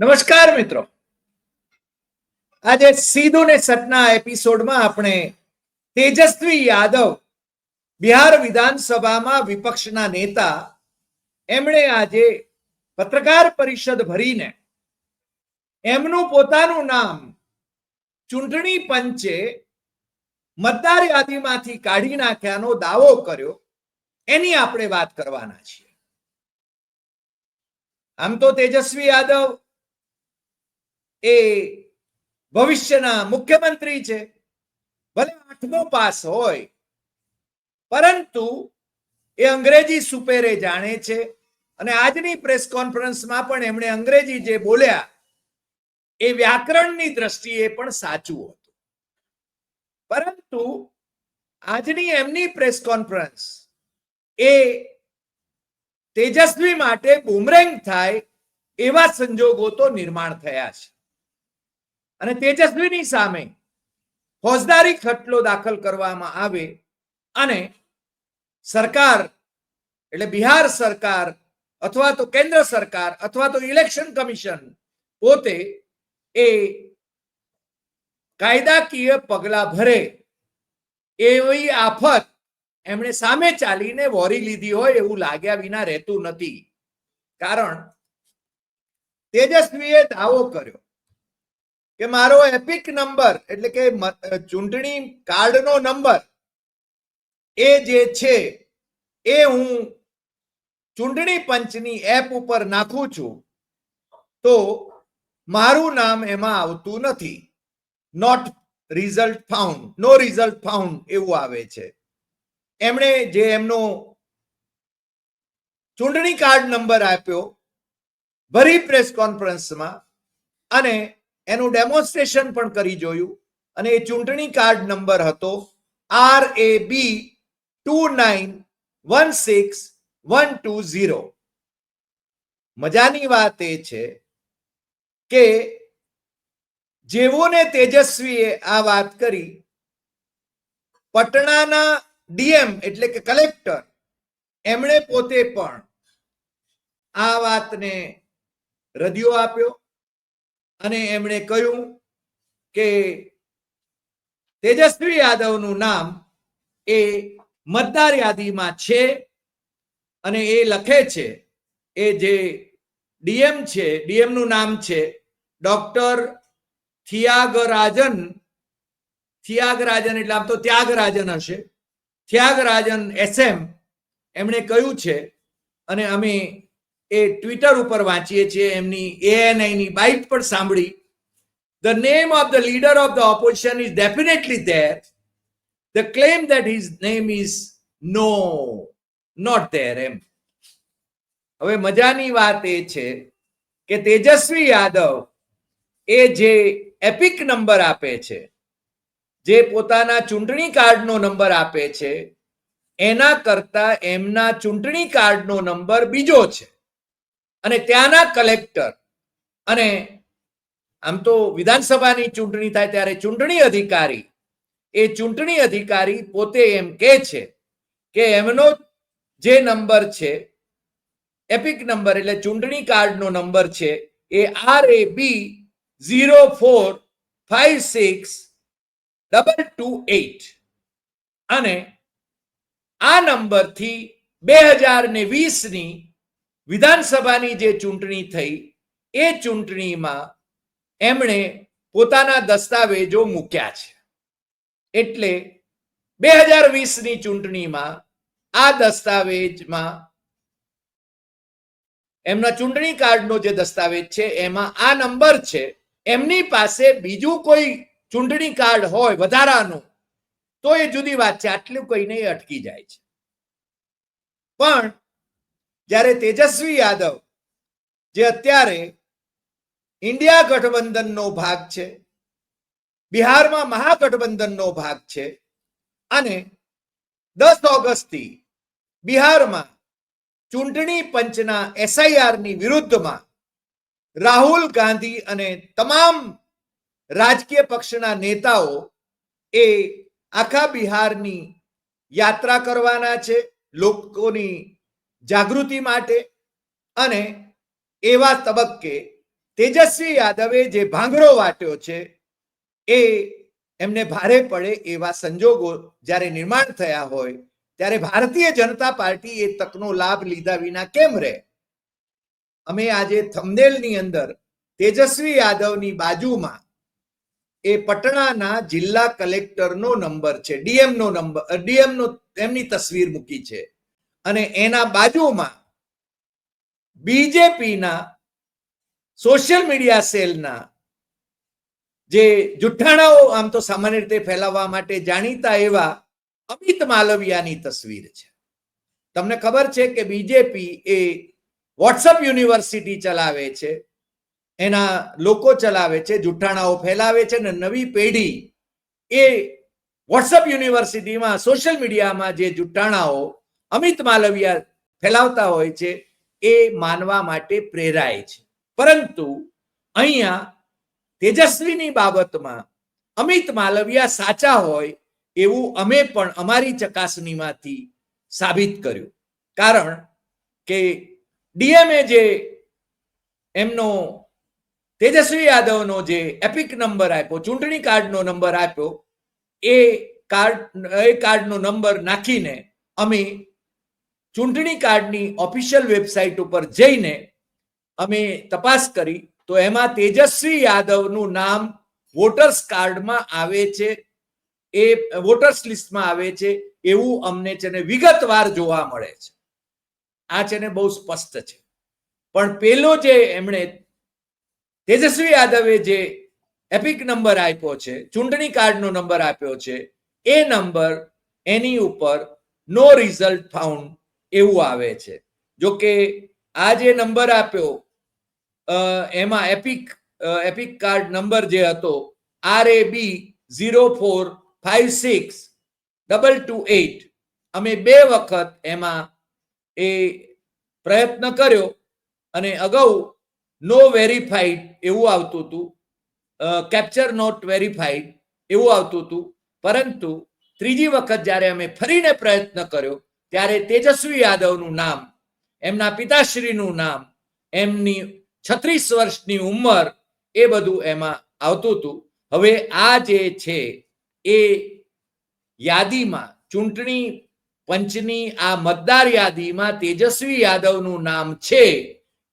નમસ્કાર મિત્રો. આજે સીધું ને સટના એપિસોડમાં આપણે તેજસ્વી યાદવ બિહાર વિધાનસભામાં વિપક્ષના નેતા, એમણે આજે પત્રકાર પરિષદ ભરીને એમનું પોતાનું નામ ચૂંટણી પંચે મતદાર યાદીમાંથી કાઢી નાખ્યાનો દાવો કર્યો. એની આપણે વાત કરવાના છીએ. આમ તો તેજસ્વી યાદવ એ ભવિષ્યના મુખ્યમંત્રી છે. ભલે આઠમો પાસ હોય, પરંતુ એ અંગ્રેજી સુપેરે જાણે છે અને આજની પ્રેસ કોન્ફરન્સમાં પણ એમણે અંગ્રેજી જે બોલ્યા, એ વ્યાકરણની દ્રષ્ટિએ પણ સાચું હતું. પરંતુ આજની એમની પ્રેસ કોન્ફરન્સ એ તેજસ્વી માટે બુમરેંગ થાય એવા સંજોગો તો નિર્માણ થયા છે. અને તેજસ્વીની સામે ફોજદારી ખટલો દાખલ કરવામાં આવે અને સરકાર, એટલે બિહાર સરકાર અથવા તો કેન્દ્ર સરકાર અથવા તો ઇલેક્શન કમિશન પોતે એ કાયદાકીય પગલા ભરે. એવી આફત એમણે સામે ચાલીને વોરી લીધી હોય એવું લાગ્યા વિના રહેતું નથી. કારણ તેજસ્વીએ દાવો કર્યો. કે મારો એપિક નંબર એટલે કે ચૂંટણી કાર્ડનો નંબર એ જે છે, એ હું ચૂંટણી પંચની એપ ઉપર નાખું છું, તો મારું નામ એમાં આવતું નથી. Not result found no result found એવું આવે છે. એમણે જે એમનો ચૂંટણી કાર્ડ નંબર આપ્યો, ભરી પ્રેસ કોન્ફરન્સમાં અને એનું ડેમોન્સ્ટ્રેશન પણ કરી જોયું. અને એ ચૂંટણી કાર્ડ નંબર હતો R A B two nine one six one two zero મજાની વાત એ છે કે જેવોને તેજસ્વીએ આ વાત કરી, પટણાના ડીએમ એટલે કે કલેક્ટર, એમણે પોતે પણ આ વાતને રદિયો આપ્યો. અને એમણે કહ્યું કે તેજસ્વી યાદવનું નામ એ મતદાર યાદીમાં છે અને એ લખે છે, એ જે ડીએમ છે ડીએમનું નામ છે, ડોક્ટર થિયાગરાજન થિયાગરાજન એટલે આમ તો ત્યાગરાજન હશે ત્યાગરાજન એસએમ, એમણે કહ્યું છે અને અમે એ ટ્વિટર ઉપર વાંચીએ છીએ, એમની એએનઆઈની બાઇટ પણ સાંભળી. The name of the leader of the opposition is definitely there the claim that his name is no not there એમ. હવે મજાની વાત એ છે કે તેજસ્વી યાદવ એ જે એપિક નંબર આપે છે, જે પોતાના ચૂંટણી કાર્ડનો નંબર આપે છે, એના કરતા એમના ચૂંટણી કાર્ડનો નંબર બીજો છે. અને ત્યાંના કલેક્ટર અને આમ તો વિધાનસભાની ચૂંટણી થાય ત્યારે ચૂંટણી અધિકારી, એ ચૂંટણી અધિકારી પોતે એમ કે છે કે એમનો જે નંબર છે, એપિક નંબર એટલે ચૂંટણી કાર્ડનો નંબર છે, એ R A B zero four five six double two eight અને આ નંબરથી બે હજાર ને વીસની વિધાનસભાની જે ચૂંટણી થઈ, એ ચૂંટણીમાં એમણે પોતાના દસ્તાવેજો મૂક્યા છે. એટલે બે હજાર વીસની ચૂંટણીમાં આ દસ્તાવેજમાં એમના ચૂંટણી કાર્ડનો જે દસ્તાવેજ છે, એમાં આ નંબર છે, એમની પાસે બીજું કોઈ ચૂંટણી કાર્ડ હોય વધારાનું, તો એ જુદી વાત છે, આટલું કહીને અટકી જાય છે. પણ જ્યારે તેજસ્વી યાદવ, જે અત્યારે ઇન્ડિયા ગઠબંધનનો ભાગ છે, બિહારમાં મહાગઠબંધનનો ભાગ છે અને દસ ઓગસ્ટથી બિહારમાં ચૂંટણી પંચના એસઆઈઆરની વિરુદ્ધમાં રાહુલ ગાંધી અને તમામ રાજકીય પક્ષના નેતાઓ એ આખા બિહારની યાત્રા કરવાના છે. લોકોની જાગૃતિ માટે અને એવા તબક્કે તેજસ્વી યાદવે જે ભાંગરો વાટ્યો છે, એ એમને ભારે પડે એવા સંજોગો જ્યારે નિર્માણ થયા હોય, ત્યારે ભારતીય જનતા પાર્ટી એ તકનો લાભ લીધા વિના કેમ રહે? અમે આજે થમદેલની અંદર તેજસ્વી યાદવની બાજુમાં એ પટણાના જિલ્લા કલેક્ટરનો નંબર છે ડીએમ નો નંબર ડીએમ નો એમની તસવીર મૂકી છે. અને એના બાજુમાં બીજેપીના સોશિયલ મીડિયા સેલના જે જુઠ્ઠાણાઓ આમ તો સામાન્ય રીતે ફેલાવવા માટે જાણીતા એવા અમિત માલવિયાની તસવીર છે. તમને ખબર છે કે બીજેપી એ વોટ્સઅપ યુનિવર્સિટી ચલાવે છે. એના લોકો ચલાવે છે, જુઠ્ઠાણાઓ ફેલાવે છે ને નવી પેઢી એ વોટ્સઅપ યુનિવર્સિટીમાં સોશિયલ મીડિયામાં જે જુઠ્ઠાણાઓ અમિત માલવિયા ફેલાવતા હોય છે, એ માનવા માટે પ્રેરાય છે. પરંતુ અહીંયા તેજસ્વીની બાબતમાં અમિત માલવિયા સાચા હોય એવું અમે પણ અમારી ચકાસણીમાંથી સાબિત કર્યું. કારણ કે ડીએમએ જે એમનો તેજસ્વી યાદવનો જે એપિક નંબર આપ્યો, ચૂંટણી કાર્ડનો નંબર આપ્યો, એ કાર્ડ, એ કાર્ડનો નંબર નાખીને અમે ચૂંટણી કાર્ડની ઓફિશિયલ વેબસાઇટ ઉપર જઈને અમે તપાસ કરી તો એમાં તેજસ્વી યાદવનું નામ વોટર્સ કાર્ડમાં આવે છે. એ વોટર્સ લિસ્ટમાં આવે છે. એવું અમને છે ને વિગતવાર જોવા મળે છે. આ છે ને બહુ સ્પષ્ટ છે. પણ પેલો જે એમણે તેજસ્વી યાદવે જે એપિક નંબર આપ્યો છે, ચૂંટણી કાર્ડનો નંબર આપ્યો છે, એ નંબર એની ઉપર નો રિઝલ્ટ ફાઉન્ડ એવું આવે છે. જો કે આ જે નંબર આપ્યો એમાં એપિક એપિક કાર્ડ નંબર જે હતો R A B zero four five six double two eight અમે બે વખત એમાં એ પ્રયત્ન કર્યો અને અગાઉ નો વેરીફાઈડ એવું આવતું હતું કેપ્ચર નોટ વેરીફાઈડ એવું આવતું હતું. પરંતુ ત્રીજી વખત જ્યારે અમે ફરીને પ્રયત્ન કર્યો ત્યારે તેજસ્વી યાદવનું નામ, એમના પિતાશ્રીનું નામ, એમની છત્રીસ વર્ષની ઉંમર એ બધું એમાં આવતું હતું. હવે આ જે છે એ યાદીમાં, ચૂંટણી પંચની આ મતદાર યાદીમાં તેજસ્વી યાદવનું નામ છે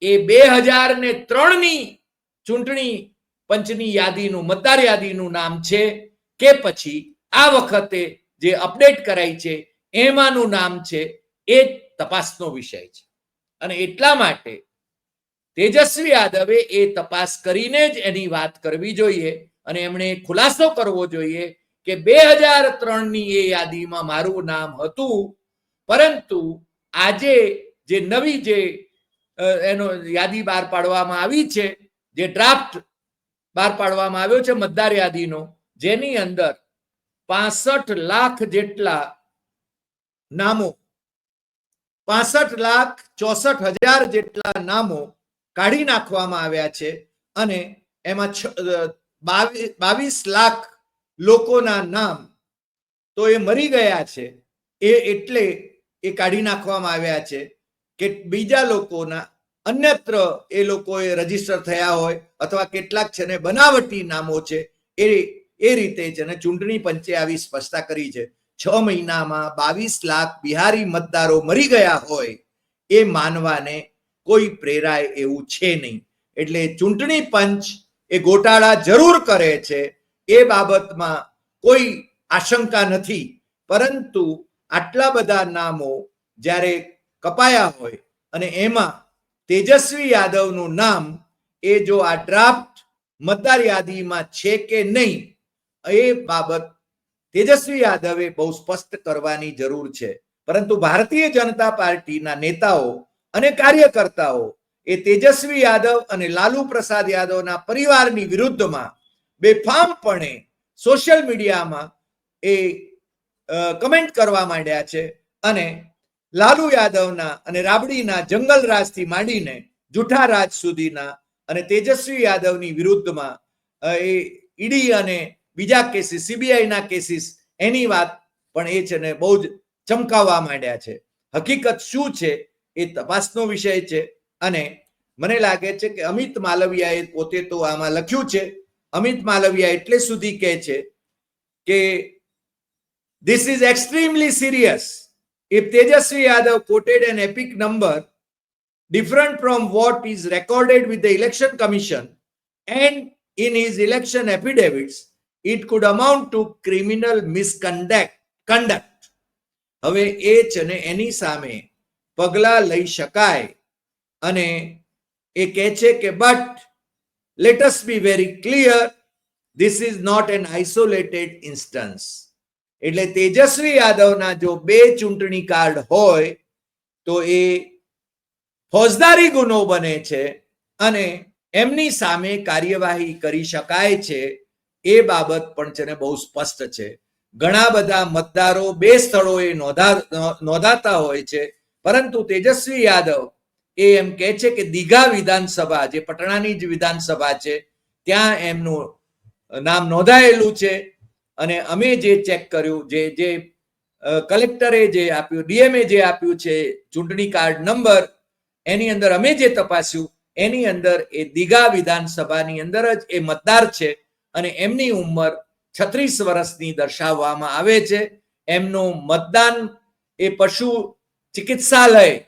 એ બે હજાર ને ત્રણની ચૂંટણી પંચની યાદીનું, મતદાર યાદીનું નામ છે કે પછી આ વખતે જે અપડેટ કરાઈ છે એમાંનું નામ છે એ તપાસનો વિષય છે. અને એટલા માટે તેજસ્વી યાદવે એ તપાસ કરીને જ એની વાત કરવી જોઈએ અને એમણે ખુલાસો કરવો જોઈએ કે બે હજાર ત્રણની એ યાદીમાં મારું નામ હતું. પરંતુ આજે જે નવી જે એનો યાદી બહાર પાડવામાં આવી છે, જે ડ્રાફ્ટ બહાર પાડવામાં આવ્યો છે મતદાર યાદીનો, જેની અંદર પાસઠ લાખ જેટલા નામો. પાસઠ લાખ ચોસઠ હજાર જેટલા નામો કાઢી નાખવામાં આવ્યા છે અને એમાં બાવીસ લાખ લોકોના નામ તો એ મરી ગયા છે. એ એટલે એ કાઢી નાખવામાં આવ્યા છે કે બીજા લોકોના અન્યત્ર એ લોકોએ રજિસ્ટર થયા હોય અથવા કેટલાક છે ને બનાવટી નામો છે એ એ રીતે છે ને ચૂંટણી પંચે આવી સ્પષ્ટતા કરી છે. છ મહિનામાં બાવીસ લાખ બિહારી મતદારો મરી ગયા હોય એ માનવાને કોઈ પ્રેરાય એવું છે નહીં. એટલે ચૂંટણી પંચ એ ગોટાળા જરૂર કરે છે એ બાબતમાં કોઈ આશંકા નથી. પરંતુ આટલા બધા નામો જ્યારે કપાયા હોય અને એમાં તેજસ્વી યાદવનું નામ એ જો આ ડ્રાફ્ટ મતદાર યાદીમાં છે કે નહીં, એ બાબત તેજસ્વી યાદવે બહુ સ્પષ્ટ કરવાની જરૂર છે. પરંતુ ભારતીય જનતા પાર્ટીના નેતાઓ અને કાર્યકર્તાઓ એ તેજસ્વી યાદવ અને લાલુ પ્રસાદ યાદવના પરિવારની વિરુદ્ધમાં બેફામપણે સોશિયલ મીડિયામાં એ કમેન્ટ કરવા માંડ્યા છે અને લાલુ યાદવના અને રાબડીના જંગલ રાજથી માંડીને જુઠા રાજ સુધીના અને તેજસ્વી યાદવની વિરુદ્ધમાં એ ઈડી અને બીજા કેસીસ સીબીઆઈના કેસીસ એની વાત પણ એ છે ને બહુ જ ચમકાવવા માંડ્યા છે હકીકત શું છે એ તપાસનો વિષય છે અને મને લાગે છે કે અમિત માલવિયાએ પોતે તો આમાં લખ્યું છે અમિત માલવિયા એટલે સુધી કહે છે કે this is extremely serious if Tejasvi Yadav quoted an epic number different from what is recorded with the election commission and in his election affidavits it could amount to criminal misconduct, conduct. હવે એ જ અને એની સામે પગલા લઈ શકાય. અને એ કહે છે કે but let us be very clear this is not an isolated instance એટલે તેજસ્વી યાદવના જો બે ચૂંટણી કાર્ડ હોય, તો એ ફોજદારી ગુનો બને છે અને એમની સામે કાર્યવાહી કરી શકાય છે. એ બાબત પણ છે ને બહુ સ્પષ્ટ છે. ઘણા બધા મતદારો બે સ્થળોએ નોંધા, નોંધાતા હોય છે, પરંતુ તેજસ્વી યાદવ એ એમ કહે છે કે દીઘા વિધાનસભા જે પટણાની જ વિધાનસભા છે, ત્યાં એમનું નામ નોંધાયેલું છે અને અમે જે ચેક કર્યું, જે જે કલેક્ટરે જે આપ્યું, ડીએમએ જે આપ્યું છે ચૂંટણી કાર્ડ નંબર, એની અંદર અમે જે તપાસ્યું, એની અંદર એ દીઘા વિધાનસભાની અંદર જ એ મતદાર છે. અને એમની ઉંમર છત્રીસ વર્ષની દર્શાવવામાં આવે છે. એમનું મતદાન એ પશુ ચિકિત્સાલય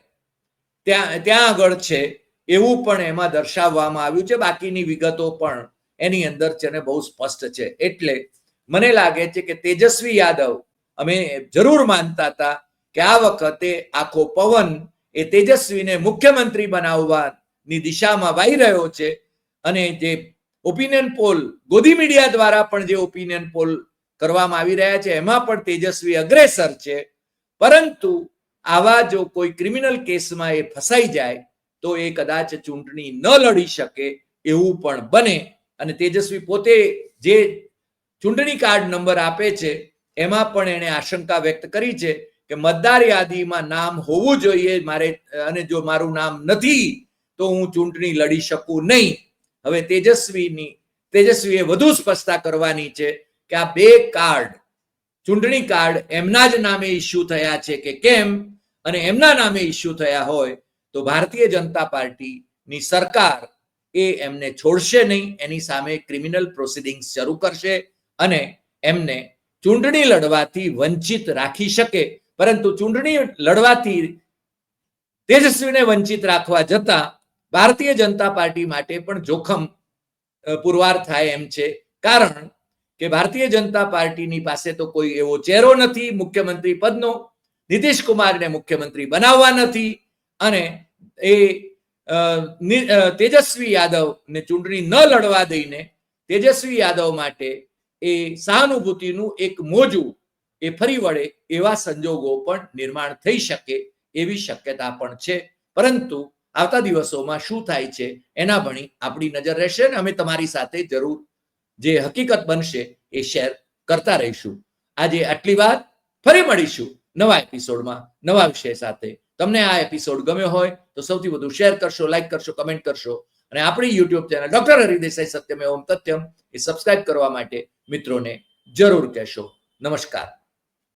ત્યાં ત્યાં આગળ છે એવું પણ એમાં દર્શાવવામાં આવ્યું છે. બાકીની વિગતો પણ એની અંદર છે ને બહુ સ્પષ્ટ છે. એટલે મને લાગે છે કે તેજસ્વી યાદવ અમે જરૂર માનતા હતા કે આ વખતે આખો પવન એ તેજસ્વીને મુખ્યમંત્રી બનાવવાની દિશામાં વાઈ રહ્યો છે અને જે ઓપિનિયન પોલ ગોદી મીડિયા દ્વારા પણ જે ઓપિનિયન પોલ કરવામાં આવી રહ્યા છે, એમાં પણ તેજસ્વી અગ્રેસર છે. પરંતુ આવા જો કોઈ ક્રિમિનલ કેસમાં એ ફસાઈ જાય, તો એ કદાચ ચૂંટણી ન લડી શકે એવું પણ બને. અને તેજસ્વી પોતે જે ચૂંટણી કાર્ડ નંબર આપે છે, એમાં પણ એણે આશંકા વ્યક્ત કરી છે કે મતદાર યાદીમાં નામ હોવું જોઈએ, મારે, અને જો મારું નામ નથી, તો હું ચૂંટણી લડી શકું નહીં. હવે તેજસ્વીની, તેજસ્વીએ વધુ સ્પષ્ટતા કરવાની છે કે આ બે કાર્ડ, ચૂંટણી કાર્ડ એમના જ નામે ઇસ્યુ થયા છે કે કેમ? અને એમના નામે ઇસ્યુ થયા હોય તો ભારતીય જનતા પાર્ટીની સરકાર એ એમને છોડશે નહીં, એની સામે ક્રિમિનલ પ્રોસિડિંગ શરૂ કરશે અને એમને ચૂંટણી લડવાથી વંચિત રાખી શકે. પરંતુ ચૂંટણી લડવાથી તેજસ્વીને વંચિત રાખવા જતા ભારતીય જનતા પાર્ટી માટે પણ જોખમ પુરવાર થાય એમ છે. કારણ કે ભારતીય જનતા પાર્ટીની પાસે તો કોઈ એવો ચહેરો નથી, મુખ્યમંત્રી પદનો, નીતિશ કુમારને મુખ્યમંત્રી બનાવવા નથી અને એ તેજસ્વી યાદવ ને ચૂંટણી ન લડવા દઈને તેજસ્વી યાદવ માટે એ સહાનુભૂતિનું એક મોજું એ ફરી વળે એવા સંજોગો પણ નિર્માણ થઈ શકે એવી શક્યતા પણ છે. પરંતુ આવતા દિવસોમાં શું થાય છે એના ભણી આપણી નજર રહેશે અને અમે તમારી સાથે જરૂર જે હકીકત બનશે એ શેર કરતા રહીશું. આજે આટલી વાત. ફરી મળીશું નવા એપિસોડમાં નવા વિષય સાથે. તમને આ એપિસોડ ગમ્યો હોય તો સૌથી વધુ શેર કરશો લાઈક કરશો કમેન્ટ કરશો. અને આપણી YouTube channel doctor Hari Desai Satyam Evam Tathyam એ સબસ્ક્રાઇબ કરવા માટે મિત્રોને જરૂર કહેશો. નમસ્કાર.